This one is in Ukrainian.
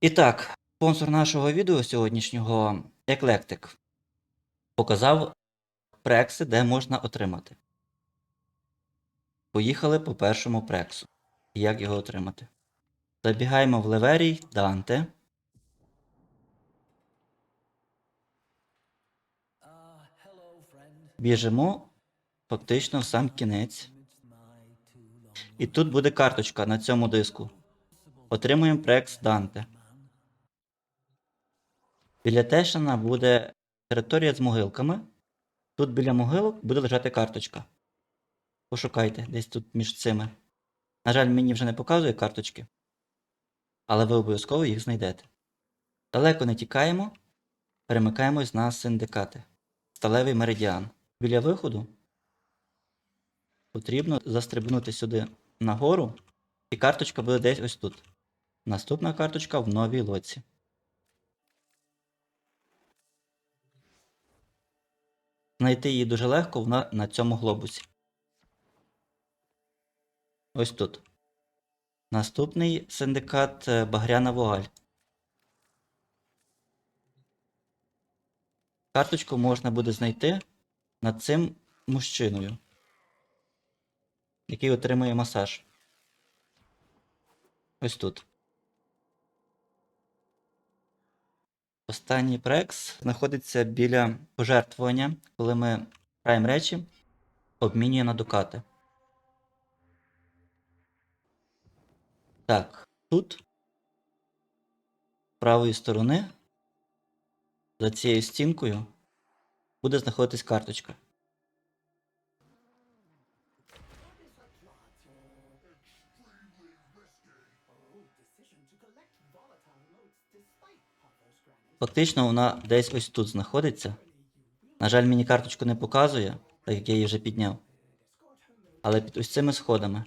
І так, спонсор нашого відео сьогоднішнього Еклектик показав прекси, де можна отримати. Поїхали по першому прексу. Як його отримати? Забігаємо в Леверій Данте. Біжимо фактично в сам кінець. І тут буде карточка на цьому диску. Отримуємо прекс Данте. Біля Тешина буде територія з могилками. Тут біля могилок буде лежати карточка. Пошукайте десь тут між цими. На жаль, мені вже не показує карточки, але ви обов'язково їх знайдете. Далеко не тікаємо, перемикаємось на синдикати. Сталевий меридіан. Біля виходу потрібно застрибнути сюди нагору, і карточка буде десь ось тут. Наступна карточка в новій лоці. Знайти її дуже легко вона на цьому глобусі. Ось тут. Наступний синдикат е, Багряна Вуаль. Карточку можна буде знайти над цим мужчиною, який отримує масаж. Ось тут. Останній прекс знаходиться біля пожертвування, коли ми граємо речі, обмінює на дукати. Так, тут з правої сторони, за цією стінкою, буде знаходитись карточка. Фактично вона десь ось тут знаходиться. На жаль, мені карточку не показує, так як я її вже підняв. Але під ось цими сходами.